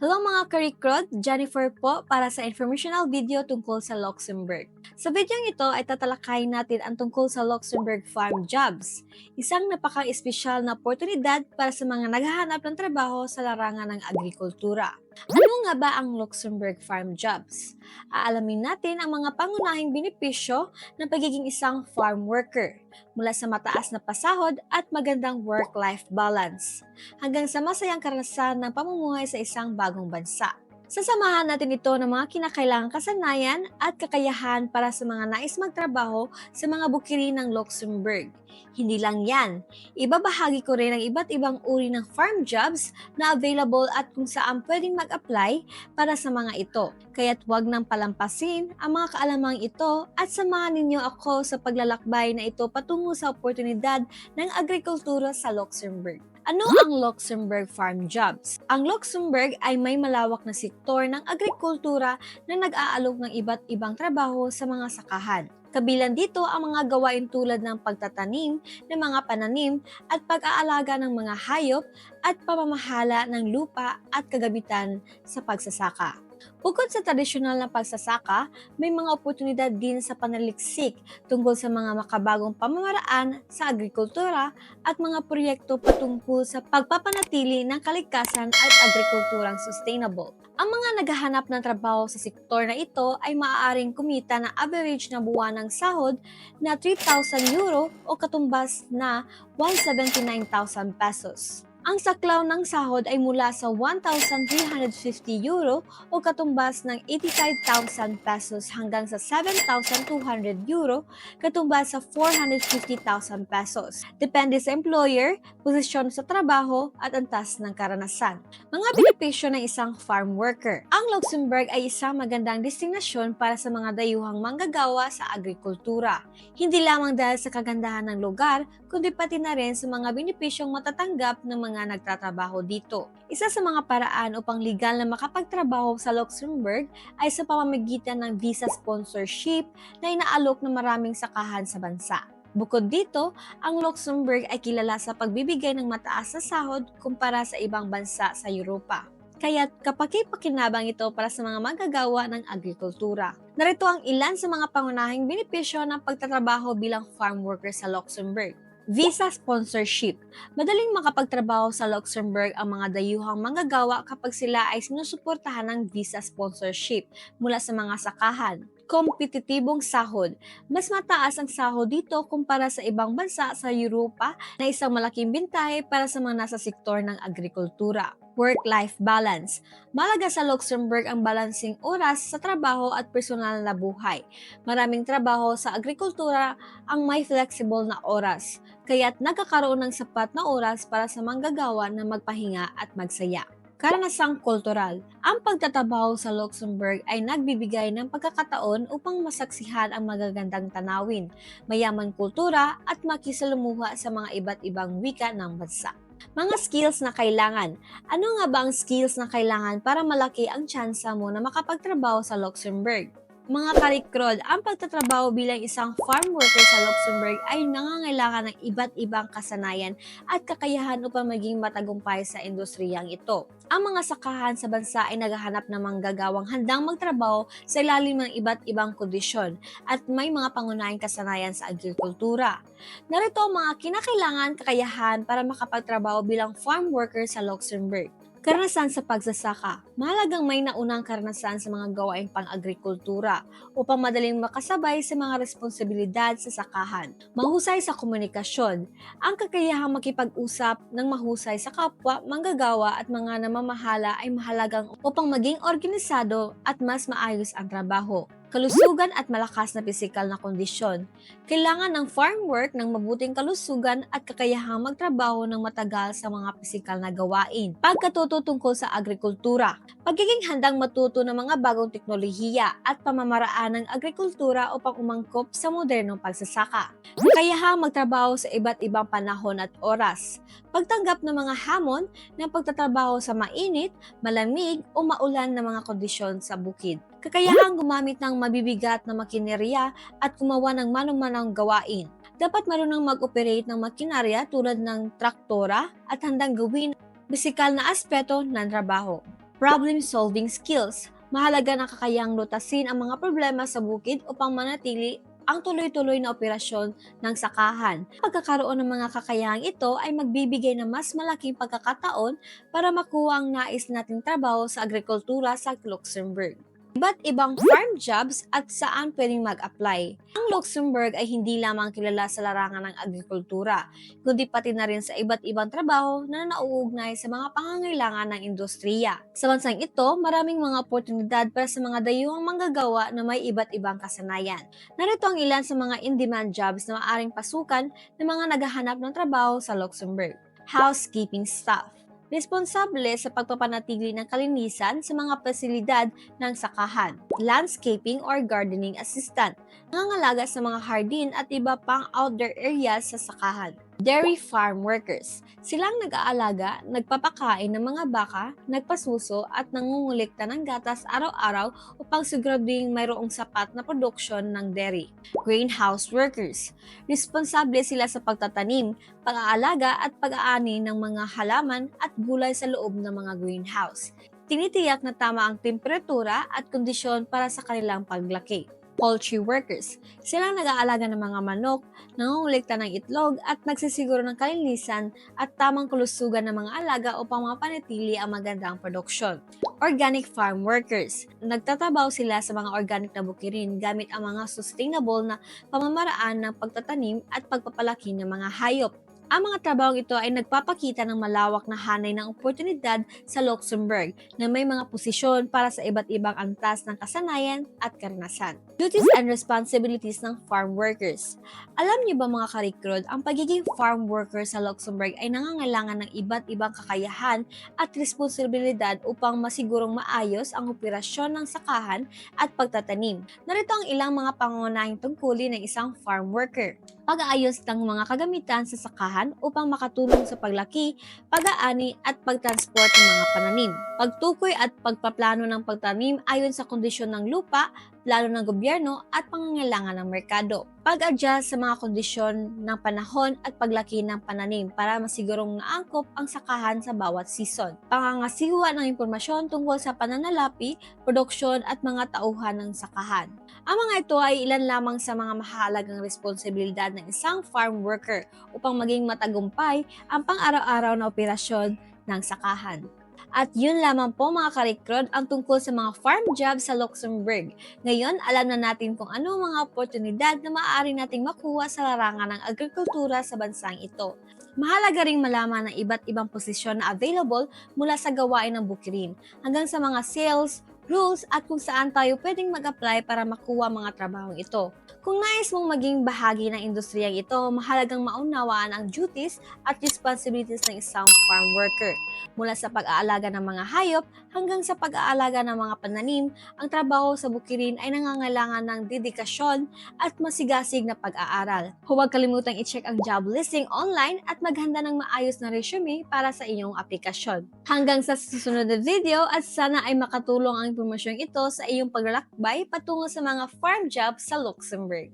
Hello mga karikrod, Jennifer po para sa informational video tungkol sa Luxembourg. Sa video ito ay tatalakayin natin ang tungkol sa Luxembourg Farm Jobs, isang napaka-espesyal na oportunidad para sa mga naghahanap ng trabaho sa larangan ng agrikultura. Ano nga ba ang Luxembourg Farm Jobs? Aalamin natin ang mga pangunahing benepisyo ng pagiging isang farm worker, mula sa mataas na pasahod at magandang work-life balance, hanggang sa masayang karanasan ng pamumuhay sa isang bagong bansa. Sasamahan natin ito ng mga kinakailangang kasanayan at kakayahan para sa mga nais magtrabaho sa mga bukiri ng Luxembourg. Hindi lang yan, ibabahagi ko rin ang iba't ibang uri ng farm jobs na available at kung saan pwedeng mag-apply para sa mga ito. Kaya't huwag nang palampasin ang mga kaalamang ito at samahan ninyo ako sa paglalakbay na ito patungo sa oportunidad ng agrikultura sa Luxembourg. Ano ang Luxembourg Farm Jobs? Ang Luxembourg ay may malawak na sektor ng agrikultura na nag-aalok ng iba't ibang trabaho sa mga sakahan. Kabilang dito ang mga gawain tulad ng pagtatanim ng mga pananim at pag-aalaga ng mga hayop at pamamahala ng lupa at kagamitan sa pagsasaka. Bukod sa tradisyonal na pagsasaka, may mga oportunidad din sa panaliksik tungkol sa mga makabagong pamamaraan sa agrikultura at mga proyekto patungkol sa pagpapanatili ng kalikasan at agrikulturang sustainable. Ang mga naghahanap ng trabaho sa sektor na ito ay maaaring kumita ng average na buwanang sahod na 3,000 euro o katumbas na 179,000 pesos. Ang saklaw ng sahod ay mula sa 1,350 euro o katumbas ng 85,000 pesos hanggang sa 7,200 euro katumbas sa 450,000 pesos. Depende sa employer, posisyon sa trabaho at antas ng karanasan. Mga benepisyo ng isang farm worker. Ang Luxembourg ay isang magandang destinasyon para sa mga dayuhang manggagawa sa agrikultura. Hindi lamang dahil sa kagandahan ng lugar, kundi pati na rin sa mga benepisyong matatanggap ng mga nagtatrabaho dito. Isa sa mga paraan upang legal na makapagtrabaho sa Luxembourg ay sa pamamagitan ng visa sponsorship na inaalok ng maraming sakahan sa bansa. Bukod dito, ang Luxembourg ay kilala sa pagbibigay ng mataas na sahod kumpara sa ibang bansa sa Europa. Kaya kapaki-pakinabang ito para sa mga magagawa ng agrikultura. Narito ang ilan sa mga pangunahing benepisyo ng pagtatrabaho bilang farm worker sa Luxembourg. Visa sponsorship. Madaling makapagtrabaho sa Luxembourg ang mga dayuhang manggagawa kapag sila ay sinusuportahan ng visa sponsorship mula sa mga sakahan. Kompetitibong sahod. Mas mataas ang sahod dito kumpara sa ibang bansa sa Europa na isang malaking bintahe para sa mga nasa sektor ng agrikultura work-life balance. Malaga sa Luxembourg ang balancing oras sa trabaho at personal na buhay. Maraming trabaho sa agrikultura ang may flexible na oras, kaya't nagkakaroon ng sapat na oras para sa manggagawa na magpahinga at magsaya. Karanasang kultural. Ang pagtatabaho sa Luxembourg ay nagbibigay ng pagkakataon upang masaksihan ang magagandang tanawin, mayaman kultura at makisalumuha sa mga iba't ibang wika ng bansa. Mga skills na kailangan. Ano nga ba ang skills na kailangan para malaki ang tsansa mo na makapagtrabaho sa Luxembourg? Mga karikrod, ang pagtatrabaho bilang isang farm worker sa Luxembourg ay nangangailangan ng iba't ibang kasanayan at kakayahan upang maging matagumpay sa industriyang ito. Ang mga sakahan sa bansa ay naghahanap ng manggagawang handang magtrabaho sa ilalim ng iba't ibang kondisyon at may mga pangunahing kasanayan sa agrikultura. Narito ang mga kinakailangan kakayahan para makapagtrabaho bilang farm worker sa Luxembourg. Karanasan sa pagsasaka. Mahalagang may naunang karanasan sa mga gawaing pang-agrikultura upang madaling makasabay sa mga responsibilidad sa sakahan. Mahusay sa komunikasyon. Ang kakayahang makipag-usap ng mahusay sa kapwa, manggagawa at mga namamahala ay mahalagang upang maging organisado at mas maayos ang trabaho kalusugan at malakas na pisikal na kondisyon. Kailangan ng farm work ng mabuting kalusugan at kakayahang magtrabaho ng matagal sa mga pisikal na gawain. Pagkatuto tungkol sa agrikultura, pagiging handang matuto ng mga bagong teknolohiya at pamamaraan ng agrikultura upang umangkop sa modernong pagsasaka. Kakayahang magtrabaho sa iba't ibang panahon at oras. Pagtanggap ng mga hamon ng pagtatrabaho sa mainit, malamig o maulan na mga kondisyon sa bukid kakayahang gumamit ng mabibigat na makinerya at gumawa ng manumanang gawain. Dapat marunong mag-operate ng makinarya tulad ng traktora at handang gawin bisikal na aspeto ng trabaho. Problem-solving skills. Mahalaga na kakayang lutasin ang mga problema sa bukid upang manatili ang tuloy-tuloy na operasyon ng sakahan. Pagkakaroon ng mga kakayahang ito ay magbibigay ng mas malaking pagkakataon para makuha ang nais nating trabaho sa agrikultura sa Luxembourg. Iba't ibang farm jobs at saan pwedeng mag-apply. Ang Luxembourg ay hindi lamang kilala sa larangan ng agrikultura, kundi pati na rin sa iba't ibang trabaho na nauugnay sa mga pangangailangan ng industriya. Sa bansang ito, maraming mga oportunidad para sa mga dayuhang manggagawa na may iba't ibang kasanayan. Narito ang ilan sa mga in-demand jobs na maaaring pasukan ng mga naghahanap ng trabaho sa Luxembourg. Housekeeping staff responsable sa pagpapanatili ng kalinisan sa mga pasilidad ng sakahan, landscaping or gardening assistant, nangangalaga sa mga hardin at iba pang outdoor areas sa sakahan. Dairy farm workers. Silang nag-aalaga, nagpapakain ng mga baka, nagpasuso at nangungulikta ng gatas araw-araw upang siguraduhin mayroong sapat na produksyon ng dairy. Greenhouse workers. Responsable sila sa pagtatanim, pag-aalaga at pag-aani ng mga halaman at gulay sa loob ng mga greenhouse. Tinitiyak na tama ang temperatura at kondisyon para sa kanilang paglaki. Poultry workers. Silang nag-aalaga ng mga manok, nangungulikta ng itlog at nagsisiguro ng kalinisan at tamang kulusugan ng mga alaga upang mapanatili ang magandang produksyon. Organic farm workers. Nagtatabaw sila sa mga organic na bukirin gamit ang mga sustainable na pamamaraan ng pagtatanim at pagpapalaki ng mga hayop. Ang mga trabahong ito ay nagpapakita ng malawak na hanay ng oportunidad sa Luxembourg na may mga posisyon para sa iba't ibang antas ng kasanayan at karanasan. Duties and responsibilities ng farm workers. Alam niyo ba mga karikrod, ang pagiging farm worker sa Luxembourg ay nangangailangan ng iba't ibang kakayahan at responsibilidad upang masigurong maayos ang operasyon ng sakahan at pagtatanim. Narito ang ilang mga pangunahing tungkulin ng isang farm worker. Pag-aayos ng mga kagamitan sa sakahan upang makatulong sa paglaki, pag-aani at pagtransport ng mga pananim. Pagtukoy at pagpaplano ng pagtanim ayon sa kondisyon ng lupa, plano ng gobyerno at pangangailangan ng merkado. Pag-adjust sa mga kondisyon ng panahon at paglaki ng pananim para masigurong naangkop ang sakahan sa bawat season. Pangangasiwa ng impormasyon tungkol sa pananalapi, produksyon at mga tauhan ng sakahan. Ang mga ito ay ilan lamang sa mga mahalagang responsibilidad ng isang farm worker upang maging matagumpay ang pang-araw-araw na operasyon ng sakahan. At yun lamang po mga karikrod ang tungkol sa mga farm jobs sa Luxembourg. Ngayon, alam na natin kung ano ang mga oportunidad na maaari nating makuha sa larangan ng agrikultura sa bansang ito. Mahalaga ring malaman ng iba't ibang posisyon na available mula sa gawain ng bukirin hanggang sa mga sales, rules at kung saan tayo pwedeng mag-apply para makuha mga trabahong ito. Kung nais mong maging bahagi ng industriyang ito, mahalagang maunawaan ang duties at responsibilities ng isang farm worker. Mula sa pag-aalaga ng mga hayop hanggang sa pag-aalaga ng mga pananim, ang trabaho sa bukirin ay nangangailangan ng dedikasyon at masigasig na pag-aaral. Huwag kalimutang i-check ang job listing online at maghanda ng maayos na resume para sa inyong aplikasyon. Hanggang sa susunod na video at sana ay makatulong ang impormasyong ito sa iyong paglalakbay patungo sa mga farm jobs sa Luxembourg.